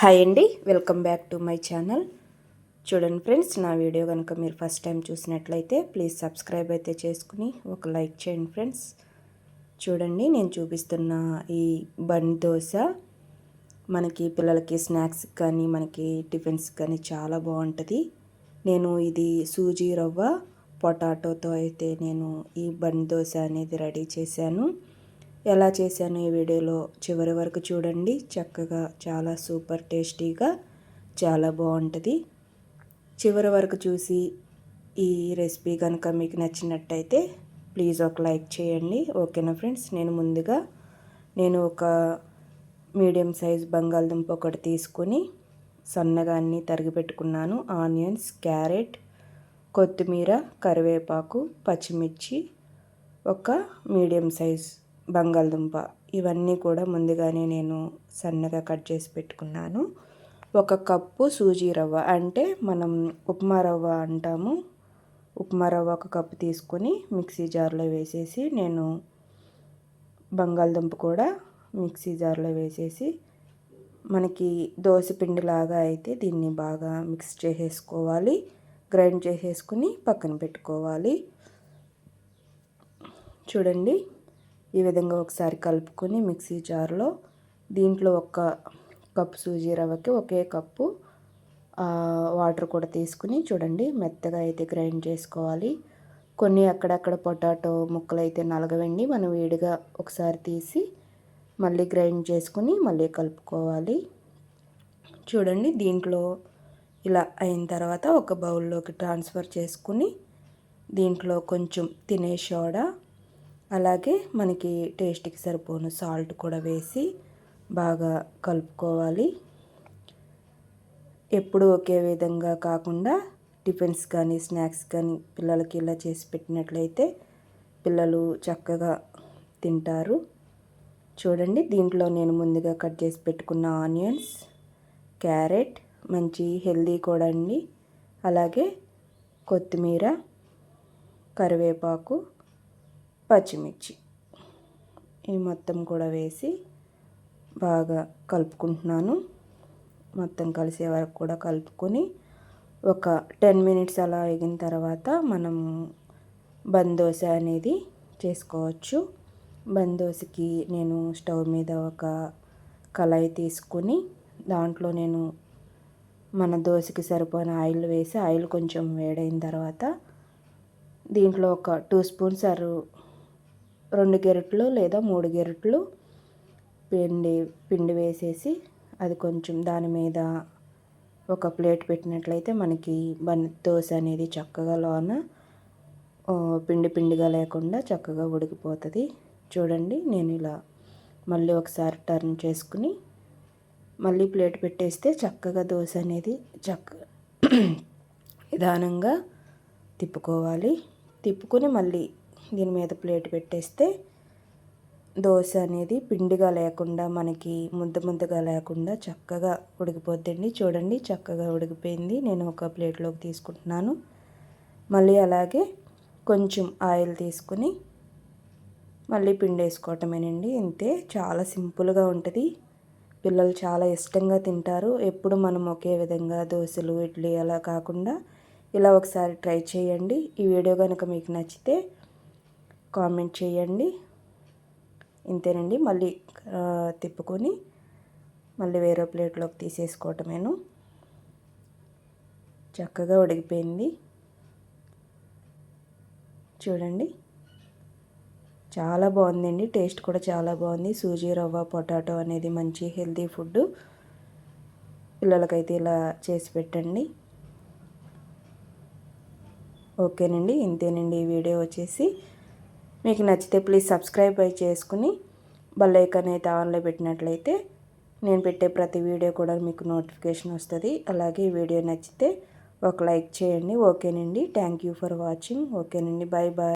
Hi అండి welcome back to my channel. చూడండి friends నా వీడియో కనుక మీరు ఫస్ట్ టైం చూసినట్లయితే ప్లీజ్ సబ్స్క్రైబ్ అయితే చేసుకుని ఒక లైక్ చేయండి ఫ్రెండ్స్. చూడండి నేను చూపిస్తున్న ఈ బన్ దోశ. మనకి పిల్లలకి స్నాక్స్ కానీ మనకి టిఫిన్స్ కానీ చాలా బాగుంటుంది. నేను ఇది సూజీ రవ్వ పొటాటోతో అయితే నేను ఈ బన్ దోశ అనేది రెడీ చేశాను. ఎలా చేశాను ఈ వీడియోలో చివరి వరకు చూడండి. చక్కగా చాలా సూపర్ టేస్టీగా చాలా బాగుంటుంది. చివరి వరకు చూసి ఈ రెసిపీ కనుక మీకు నచ్చినట్టయితే ప్లీజ్ ఒక లైక్ చేయండి. ఓకేనా ఫ్రెండ్స్? నేను ముందుగా నేను ఒక మీడియం సైజ్ బంగాళదుంప ఒకటి తీసుకొని సన్నగా అన్నీ తరిగి పెట్టుకున్నాను. ఆనియన్స్ క్యారెట్ కొత్తిమీర కరివేపాకు పచ్చిమిర్చి ఒక మీడియం సైజ్ బంగాళదుంప ఇవన్నీ కూడా ముందుగానే నేను సన్నగా కట్ చేసి పెట్టుకున్నాను. ఒక కప్పు సూజీ రవ్వ అంటే మనం ఉప్మా రవ్వ అంటాము. ఉప్మా రవ్వ ఒక కప్పు తీసుకొని మిక్సీ జార్లో వేసేసి నేను బంగాళదుంప కూడా మిక్సీ జార్లో వేసేసి మనకి దోశపిండిలాగా అయితే దీన్ని బాగా మిక్స్ చేసేసుకోవాలి. గ్రైండ్ చేసేసుకుని పక్కన పెట్టుకోవాలి. చూడండి. ఈ విధంగా ఒకసారి కలుపుకొని మిక్సీ జార్లో దీంట్లో ఒక కప్పు సూజీ రవ్వకి ఒకే కప్పు వాటర్ కూడా తీసుకుని చూడండి మెత్తగా అయితే గ్రైండ్ చేసుకోవాలి. కొన్ని అక్కడక్కడ పొటాటో ముక్కలు అయితే నలగవండి మనం వేడిగా ఒకసారి తీసి మళ్ళీ గ్రైండ్ చేసుకుని మళ్ళీ కలుపుకోవాలి. చూడండి దీంట్లో ఇలా అయిన తర్వాత ఒక బౌల్లోకి ట్రాన్స్ఫర్ చేసుకుని దీంట్లో కొంచెం తినే సోడా అలాగే మనకి టేస్ట్కి సరిపోను సాల్ట్ కూడా వేసి బాగా కలుపుకోవాలి. ఎప్పుడు ఒకే విధంగా కాకుండా టిఫిన్స్ కానీ స్నాక్స్ కానీ పిల్లలకి ఇలా చేసి పెట్టినట్లయితే పిల్లలు చక్కగా తింటారు. చూడండి దీంట్లో నేను ముందుగా కట్ చేసి పెట్టుకున్న ఆనియన్స్ క్యారెట్ మంచి హెల్దీ కూడా అండి. అలాగే కొత్తిమీర కరివేపాకు పచ్చిమిర్చి. ఈ మొత్తం కూడా వేసి బాగా కలుపుకుంటున్నాను. మొత్తం కలిసే వరకు కూడా కలుపుకొని ఒక టెన్ మినిట్స్ అలా అయిన తర్వాత మనం బందోస అనేది చేసుకోవచ్చు. బందోసకి నేను స్టవ్ మీద ఒక కళాయి తీసుకొని దాంట్లో నేను మన దోశకి సరిపోయిన ఆయిల్ వేసి ఆయిల్ కొంచెం వేడైన తర్వాత దీంట్లో ఒక టూ స్పూన్స్ అరు రెండు గెరట్లు లేదా మూడు గెరట్లు పిండి పిండి వేసేసి అది కొంచెం దాని మీద ఒక ప్లేట్ పెట్టినట్లయితే మనకి బన్ దోశ అనేది చక్కగా లోన పిండి పిండిగా లేకుండా చక్కగా ఉడికిపోతుంది. చూడండి నేను ఇలా మళ్ళీ ఒకసారి టర్న్ చేసుకుని మళ్ళీ ప్లేట్ పెట్టేస్తే చక్కగా దోశ అనేది చక్క నిదానంగా తిప్పుకోవాలి. తిప్పుకొని మళ్ళీ దీని మీద ప్లేట్ పెట్టేస్తే దోశ అనేది పిండిగా లేకుండా మనకి ముద్ద ముద్దగా లేకుండా చక్కగా ఉడికిపోద్దండి. చూడండి చక్కగా ఉడికిపోయింది. నేను ఒక ప్లేట్లోకి తీసుకుంటున్నాను. మళ్ళీ అలాగే కొంచెం ఆయిల్ తీసుకుని మళ్ళీ పిండి వేసుకోవటమేనండి. ఇంతే చాలా సింపుల్గా ఉంటుంది. పిల్లలు చాలా ఇష్టంగా తింటారు. ఎప్పుడు మనం ఒకే విధంగా దోశలు ఇడ్లీ అలా కాకుండా ఇలా ఒకసారి ట్రై చేయండి. ఈ వీడియో కనుక మీకు నచ్చితే కామెంట్ చేయండి. ఇంతేనండి. మళ్ళీ తిప్పుకొని మళ్ళీ వేరే ప్లేట్లోకి తీసేసుకోవటమేను. చక్కగా ఉడికిపోయింది. చూడండి. చాలా బాగుందండి. టేస్ట్ కూడా చాలా బాగుంది. సూజీ రవ్వ పొటాటో అనేది మంచి హెల్తీ ఫుడ్. పిల్లలకైతే ఇలా చేసి పెట్టండి. ఓకేనండి. ఇంతేనండి. ఈ వీడియో వచ్చేసి మీకు నచ్చితే ప్లీజ్ సబ్స్క్రైబ్ అయి చేసుకుని బెల్ ఐకాన్ అయితే ఆన్లో పెట్టినట్లయితే నేను పెట్టే ప్రతి వీడియో కూడా మీకు నోటిఫికేషన్ వస్తుంది. అలాగే ఈ వీడియో నచ్చితే ఒక లైక్ చేయండి. ఓకేనండి. థ్యాంక్ యూ ఫర్ వాచింగ్ ఓకేనండి. Bye bye